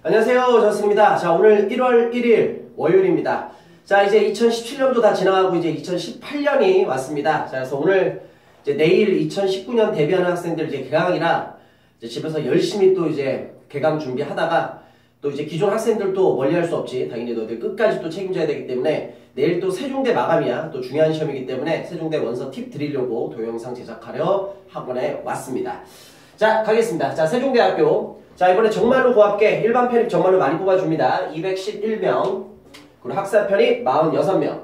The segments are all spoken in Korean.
안녕하세요. 저스입니다. 자, 오늘 1월 1일 월요일입니다. 자, 이제 2017년도 다 지나가고 이제 2018년이 왔습니다. 자, 그래서 오늘 이제 내일 2019년 데뷔하는 학생들 이제 개강이라 이제 집에서 열심히 또 이제 개강 준비하다가 또 이제 기존 학생들도 멀리 할 수 없지. 당연히 너희들 끝까지 또 책임져야 되기 때문에 내일 또 세종대 마감이야. 또 중요한 시험이기 때문에 세종대 원서 팁 드리려고 동영상 제작하려 학원에 왔습니다. 자, 가겠습니다. 자, 세종대학교. 자, 이번에 정말로 고합계 일반 편입 정말로 많이 뽑아줍니다. 211명. 그리고 학사 편입 46명.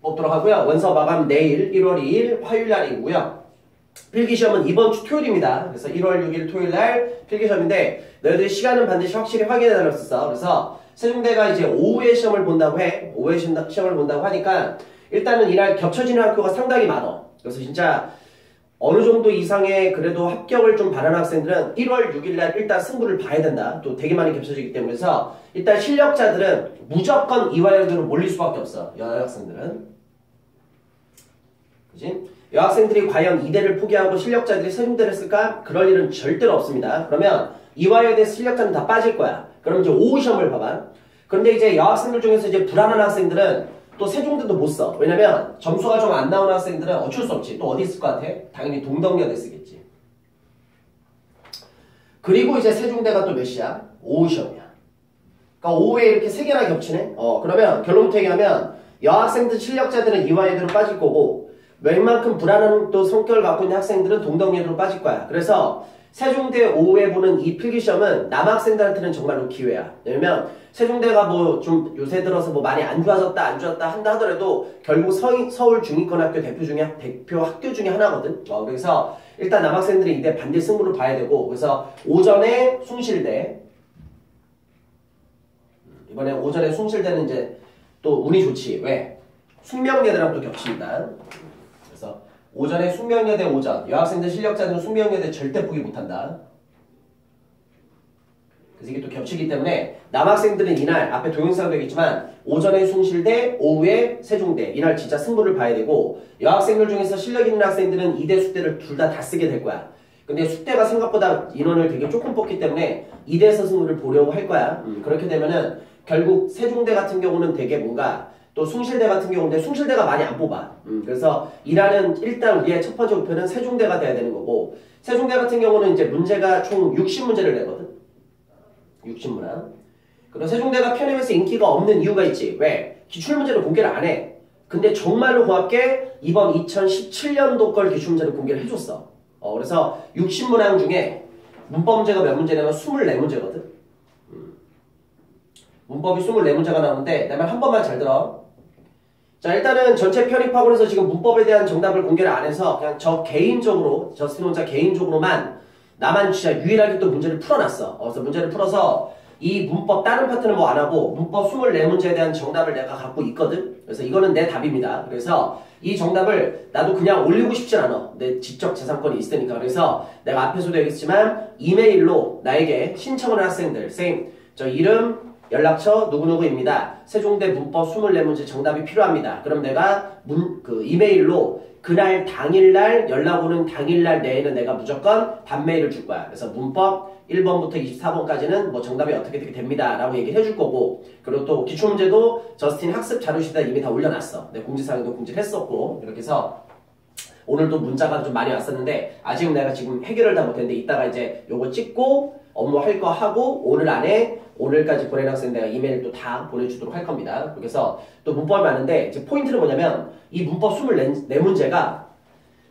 뽑도록 하고요. 원서 마감 내일 1월 2일 화요일 날이고요. 필기시험은 이번 주 토요일입니다. 그래서 1월 6일 토요일 날 필기시험인데 너희들이 시간은 반드시 확실히 확인해 달았었어. 그래서 세종대가 이제 오후에 시험을 본다고 해. 오후에 시험을 본다고 하니까 일단은 이날 겹쳐지는 학교가 상당히 많아. 그래서 진짜 어느 정도 이상의 그래도 합격을 좀 바라는 학생들은 1월 6일날 일단 승부를 봐야 된다. 또 되게 많이 겹쳐지기 때문에 서 일단 실력자들은 무조건 이화여대로 몰릴 수밖에 없어. 여학생들은. 그지? 여학생들이 과연 이대를 포기하고 실력자들이 세종대를 쓸까? 그럴 일은 절대로 없습니다. 그러면 이화여대 실력자는 다 빠질 거야. 그럼 이제 오후 시험을 봐봐. 그런데 이제 여학생들 중에서 이제 불안한 학생들은 또 세종대도 못 써. 왜냐면 점수가 좀 안 나오는 학생들은 어쩔 수 없지. 또 어디 있을 것 같아? 당연히 동덕여대 쓰겠지. 그리고 이제 세종대가 또 몇 시야? 오후 시험이야. 그러니까 오후에 이렇게 세 개나 겹치네? 어, 그러면 결론부터 얘기하면 여학생들 실력자들은 이화여대로 빠질 거고 웬만큼 불안한 또 성격을 갖고 있는 학생들은 동덕여대로 빠질 거야. 그래서 세종대 오후에 보는 이 필기시험은 남학생들한테는 정말로 기회야. 왜냐면 세종대가 뭐 좀 요새 들어서 뭐 많이 안 좋아졌다 안 좋았다 한다 하더라도 결국 서, 울 중위권학교 대표 중에 대표 학교 중에 하나거든. 어, 그래서 일단 남학생들이 이때 반대 승부를 봐야 되고 그래서 오전에 숭실대 이번에 오전에 숭실대는 이제 또 운이 좋지. 왜? 숙명여대랑 또 겹칩니다. 그래서 오전에 숙명여대 오전 여학생들 실력자들은 숙명여대 절대 포기 못한다. 그래서 이게 또 겹치기 때문에 남학생들은 이날 앞에 동영상도 있겠지만 오전에 숭실대, 오후에 세종대 이날 진짜 승부를 봐야 되고 여학생들 중에서 실력 있는 학생들은 이대 숙대를 둘 다 다 쓰게 될 거야. 근데 숙대가 생각보다 인원을 되게 조금 뽑기 때문에 이대에서 승부를 보려고 할 거야. 음, 그렇게 되면은 결국 세종대 같은 경우는 되게 뭔가 또 숭실대 같은 경우인데 숭실대가 많이 안 뽑아. 음, 그래서 이날은 일단 우리의 첫 번째 목표는 세종대가 돼야 되는 거고 세종대 같은 경우는 이제 문제가 총 60문제를 내거든. 60문항. 그럼 세종대가 편입에서 인기가 없는 이유가 있지. 왜? 기출문제를 공개를 안 해. 근데 정말로 고맙게 이번 2017년도 걸 기출문제를 공개를 해줬어. 어, 그래서 60문항 중에 문법 문제가 몇 문제냐면 24문제거든. 음. 문법이 24문제가 나오는데 내 말 한 번만 잘 들어. 자 일단은 전체 편입학원에서 지금 문법에 대한 정답을 공개를 안 해서 그냥 저 개인적으로 저스틴 혼자 개인적으로만 나만 진짜 유일하게 또 문제를 풀어놨어. 어, 그래서 문제를 풀어서 이 문법 다른 파트는 뭐 안 하고 문법 24문제에 대한 정답을 내가 갖고 있거든. 그래서 이거는 내 답입니다. 그래서 이 정답을 나도 그냥 올리고 싶진 않아. 내 지적 재산권이 있으니까. 그래서 내가 앞에서도 얘기했지만 이메일로 나에게 신청을 한 학생들, 쌤, 저 이름, 연락처 누구누구입니다. 세종대 문법 24문제 정답이 필요합니다. 그럼 내가 문, 그 이메일로 그날 당일날 연락 오는 당일날 내에는 내가 무조건 답메일을 줄 거야. 그래서 문법 1번부터 24번까지는 뭐 정답이 어떻게 되게 됩니다. 라고 얘기를 해줄 거고 그리고 또 기출문제도 저스틴 학습 자료시다 이미 다 올려놨어. 내 공지사항도 공지를 했었고 이렇게 해서 오늘도 문자가 좀 많이 왔었는데 아직은 내가 지금 해결을 다 못했는데 이따가 이제 요거 찍고 업무 할 거 하고 오늘 안에 오늘까지 보낸 학생 내가 이메일 또 다 보내주도록 할 겁니다. 그래서 또 문법이 많은데 이제 포인트는 뭐냐면 이 문법 24문제가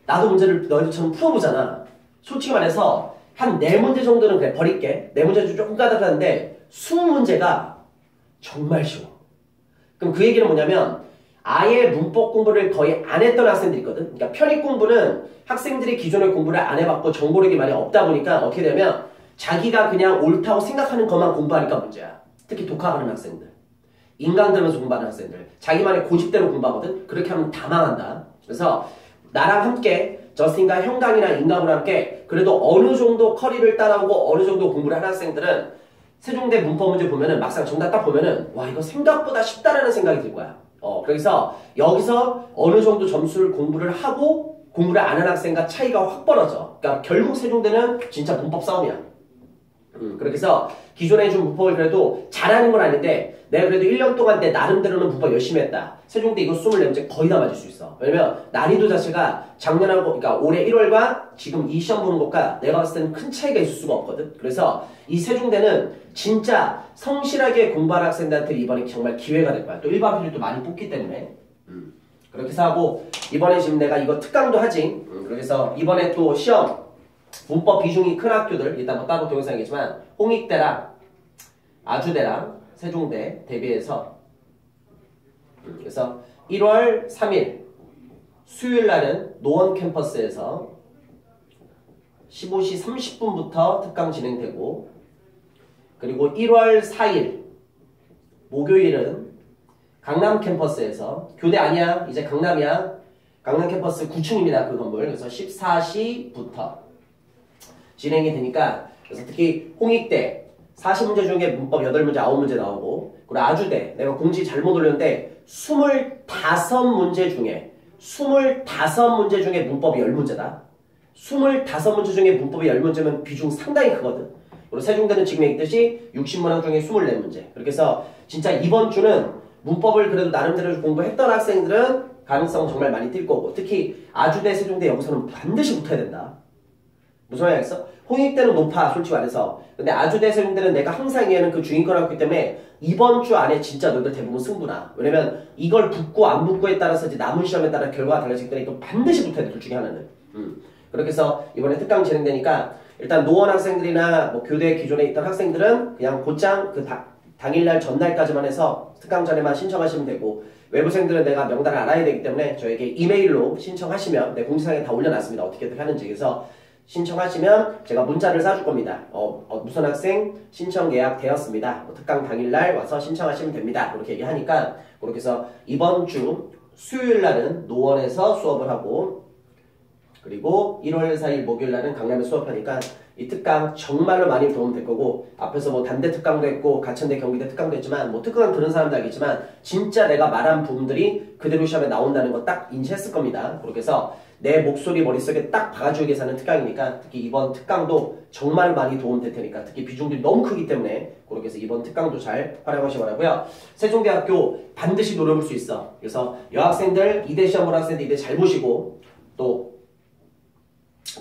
나도 문제를 너희들처럼 풀어보잖아. 솔직히 말해서 한 4문제 정도는 그래 버릴게. 4문제 조금 까다로운데 20문제가 정말 쉬워. 그럼 그 얘기는 뭐냐면 아예 문법 공부를 거의 안 했던 학생들이 있거든. 그러니까 편입 공부는 학생들이 기존에 공부를 안 해봤고 정보력이 많이 없다 보니까 어떻게 되면 자기가 그냥 옳다고 생각하는 것만 공부하니까 문제야. 특히 독학하는 학생들. 인강 들으면서 공부하는 학생들. 자기만의 고집대로 공부하거든? 그렇게 하면 다 망한다. 그래서 나랑 함께 저스틴과 형강이나 인강을 함께 그래도 어느 정도 커리를 따라오고 어느 정도 공부를 하는 학생들은 세종대 문법 문제 보면은 막상 정답 딱 보면은 와 이거 생각보다 쉽다라는 생각이 들 거야. 어 그래서 여기서 어느 정도 점수를 공부를 하고 공부를 안 하는 학생과 차이가 확 벌어져. 그러니까 결국 세종대는 진짜 문법 싸움이야. 음, 그렇게 해서 기존에 준 문법을 그래도 잘하는 건 아닌데 내가 그래도 1년 동안 내 나름대로는 문법 열심히 했다. 세종대 이거 24문제 거의 다 맞을 수 있어. 왜냐면 난이도 자체가 작년하고 그러니까 올해 1월과 지금 이 시험 보는 것과 내가 봤을 때는 큰 차이가 있을 수가 없거든. 그래서 이 세종대는 진짜 성실하게 공부할 학생들한테 이번에 정말 기회가 될 거야. 또 일반 필요도 많이 뽑기 때문에. 음, 그렇게 해서 하고 이번에 지금 내가 이거 특강도 하지. 음, 그래서 이번에 또 시험 문법 비중이 큰 학교들 일단 뭐 따로 동영상이겠지만 홍익대랑 아주대랑 세종대 대비해서 음, 그래서 1월 3일 수요일 날은 노원 캠퍼스에서 15시 30분부터 특강 진행되고 그리고 1월 4일 목요일은 강남 캠퍼스에서 교대 아니야 이제 강남이야. 강남 캠퍼스 9층입니다 그 건물. 그래서 14시부터 진행이 되니까 그래서 특히 홍익대 40문제 중에 문법 8문제 9문제 나오고 그리고 아주대 내가 공지 잘못 올렸는데 25문제 중에 25문제 중에 문법이 10문제다. 25문제 중에 문법이 10문제면 비중 상당히 크거든. 그리고 세종대는 지금 얘기했듯이 60문항 중에 24문제. 그렇게 해서 진짜 이번 주는 문법을 그래도 나름대로 공부했던 학생들은 가능성 정말 많이 뛸 거고 특히 아주대 세종대 여기서는 반드시 붙어야 된다 무슨 말이겠어? 홍익대는 높아 솔직히 말해서 근데 아주대 세종대는 내가 항상 얘는 그 주인권을 했기 때문에 이번 주 안에 진짜 너희들 대부분 승부나 왜냐면 이걸 붙고 안 붙고에 따라서 이제 남은 시험에 따라 결과가 달라지기 때문에 이거 반드시 붙어야 돼 둘 중에 하나는 음. 그렇게 해서 이번에 특강 진행되니까 일단 노원 학생들이나 뭐 교대 기존에 있던 학생들은 그냥 곧장 그 다, 당일날 전날까지만 해서 특강 전에만 신청하시면 되고 외부생들은 내가 명단을 알아야 되기 때문에 저에게 이메일로 신청하시면 내 공지사항에 다 올려놨습니다. 어떻게든 하는지 그래서 신청하시면 제가 문자를 쏴줄 겁니다. 어, 어, 무슨 학생 신청 예약 되었습니다. 뭐 특강 당일날 와서 신청하시면 됩니다. 그렇게 얘기하니까 그렇게 해서 이번 주 수요일 날은 노원에서 수업을 하고 그리고 1월 4일 목요일 날은 강남에 수업하니까 이 특강 정말로 많이 도움 될 거고 앞에서 뭐 단대 특강도 했고 가천대 경기대 특강도 했지만 뭐 특강 들은 사람도 알겠지만 진짜 내가 말한 부분들이 그대로 시험에 나온다는 거 딱 인지했을 겁니다. 그렇게 해서 내 목소리 머릿속에 딱 박아주기 위해서 하는 특강이니까 특히 이번 특강도 정말 많이 도움 될 테니까 특히 비중들이 너무 크기 때문에 그렇게 해서 이번 특강도 잘 활용하시기 바라고요. 세종대학교 반드시 노려볼 수 있어. 그래서 여학생들 이대 시험 본 학생들 이대 잘 보시고 또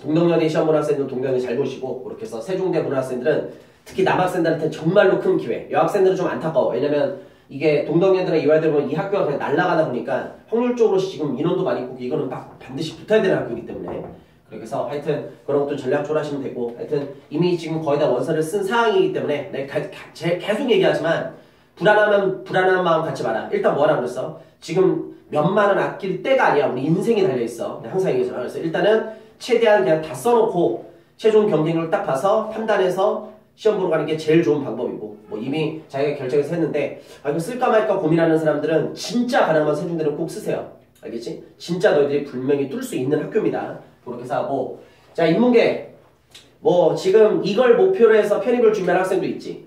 동덕여대 시험 본 학생들 동덕여대 잘 보시고 그렇게 해서 세종대 본 학생들은 특히 남학생들한테 정말로 큰 기회. 여학생들은 좀 안타까워. 왜냐면 이게 동덕여대나 이화여대 보면 이 학교가 그냥 날아가다 보니까 확률적으로 지금 인원도 많이 있고 이거는 딱 반드시 붙어야 되는 학교이기 때문에 그래서 하여튼 그런 것도 전략적으로 하시면 되고 하여튼 이미 지금 거의 다 원서를 쓴 상황이기 때문에 내가 계속 얘기하지만 불안하면 불안한 마음 갖지 마라. 일단 뭐하라 그랬어? 지금 몇만 원 아낄 때가 아니야. 우리 인생이 달려있어. 항상 얘기하잖아. 그래서 일단은 최대한 그냥 다 써놓고 최종 경쟁률 딱 봐서 판단해서 시험 보러 가는 게 제일 좋은 방법이고 뭐 이미 자기가 결정해서 했는데 아 이거 쓸까 말까 고민하는 사람들은 진짜 가능한 세종대는 꼭 쓰세요. 알겠지? 진짜 너희들이 분명히 뚫을 수 있는 학교입니다. 그렇게 해서 하고 자 인문계 뭐 지금 이걸 목표로 해서 편입을 준비한 학생도 있지.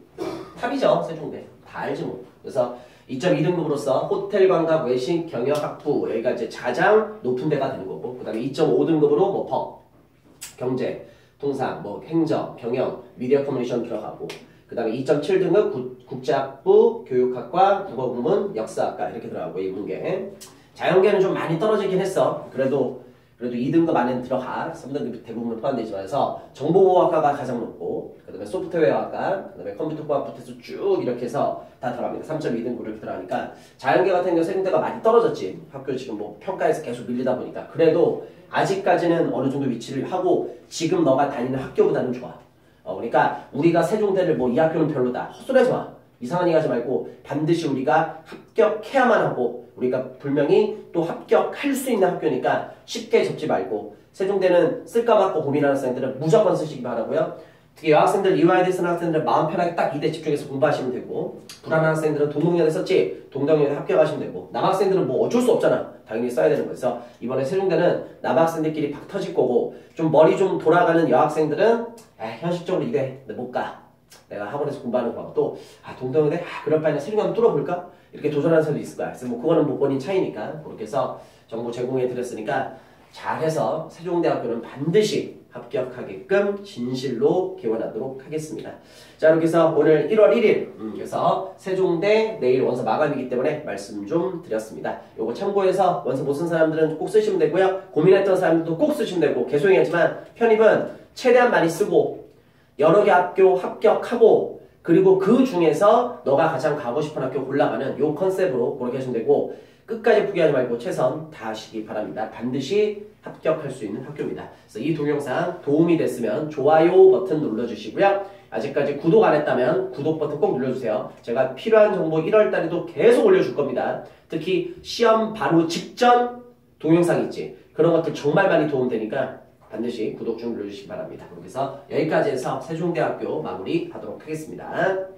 탑이죠 세종대. 다 알지 뭐. 그래서 2.2등급으로서 호텔 관광 외식 경영 학부 여기가 이제 가장 높은 데가 되는 거고 그 다음에 2.5등급으로 뭐 법, 경제, 통상, 뭐 행정, 경영, 미디어 커뮤니케이션 들어가고 그 다음에 2.7등급 국제학부, 교육학과, 국어국문, 역사학과 이렇게 들어가고 이 문계. 자연계는 좀 많이 떨어지긴 했어. 그래도 그래도 2등급 안에 들어가 3등급 대부분 포함되지만 해서 정보보호학과가 가장 높고 그 다음에 소프트웨어학과 그 다음에 컴퓨터과학부터 해서 쭉 이렇게 해서 다 들어갑니다. 3.2등급 이렇게 들어가니까 자연계 같은 경우 세공대가 많이 떨어졌지. 학교 지금 뭐 평가에서 계속 밀리다 보니까. 그래도 아직까지는 어느 정도 위치를 하고 지금 너가 다니는 학교보다는 좋아. 어, 그러니까 우리가 세종대를 뭐 이 학교는 별로다. 헛소리하지 마 이상한 얘기 하지 말고 반드시 우리가 합격해야만 하고 우리가 분명히 또 합격할 수 있는 학교니까 쉽게 접지 말고 세종대는 쓸까 말까 고민하는 학생들은 무조건 쓰시기 바라고요. 특히 여학생들 이화여대 쓰는 학생들은 마음 편하게 딱 이대 집중해서 공부하시면 되고 불안한 학생들은 동동여대 썼지 동덕여대 합격하시면 되고 남학생들은 뭐 어쩔 수 없잖아. 당연히 써야 되는 거에서 이번에 세종대는 남학생들끼리 박 터질 거고 좀 머리 좀 돌아가는 여학생들은 아, 현실적으로 이대 못 가 내가 학원에서 공부하는 또 아, 동덕여대 아, 그럴 바에는 세종대 한번 뚫어볼까 이렇게 도전하는 사람도 있을 거야 그래서 뭐 그거는 못 본인 차이니까 그렇게 해서 정보 제공해 드렸으니까 잘해서 세종대학교는 반드시 합격하게끔 진실로 기원하도록 하겠습니다. 자, 이렇게 해서 오늘 1월 1일, 음, 그래서 세종대 내일 원서 마감이기 때문에 말씀 좀 드렸습니다. 요거 참고해서 원서 못 쓴 사람들은 꼭 쓰시면 되고요. 고민했던 사람들도 꼭 쓰시면 되고, 계속해야지만 편입은 최대한 많이 쓰고, 여러 개 학교 합격하고, 그리고 그 중에서 너가 가장 가고 싶은 학교 골라가는 요 컨셉으로 그렇게 하시면 되고, 끝까지 포기하지 말고 최선 다하시기 바랍니다. 반드시 합격할 수 있는 학교입니다. 그래서 이 동영상 도움이 됐으면 좋아요 버튼 눌러주시고요. 아직까지 구독 안 했다면 구독 버튼 꼭 눌러주세요. 제가 필요한 정보 1월 달에도 계속 올려줄 겁니다. 특히 시험 바로 직전 동영상 있지. 그런 것들 정말 많이 도움되니까 반드시 구독 좀 눌러주시기 바랍니다. 해서 여기까지 해서 세종대학교 마무리 하도록 하겠습니다.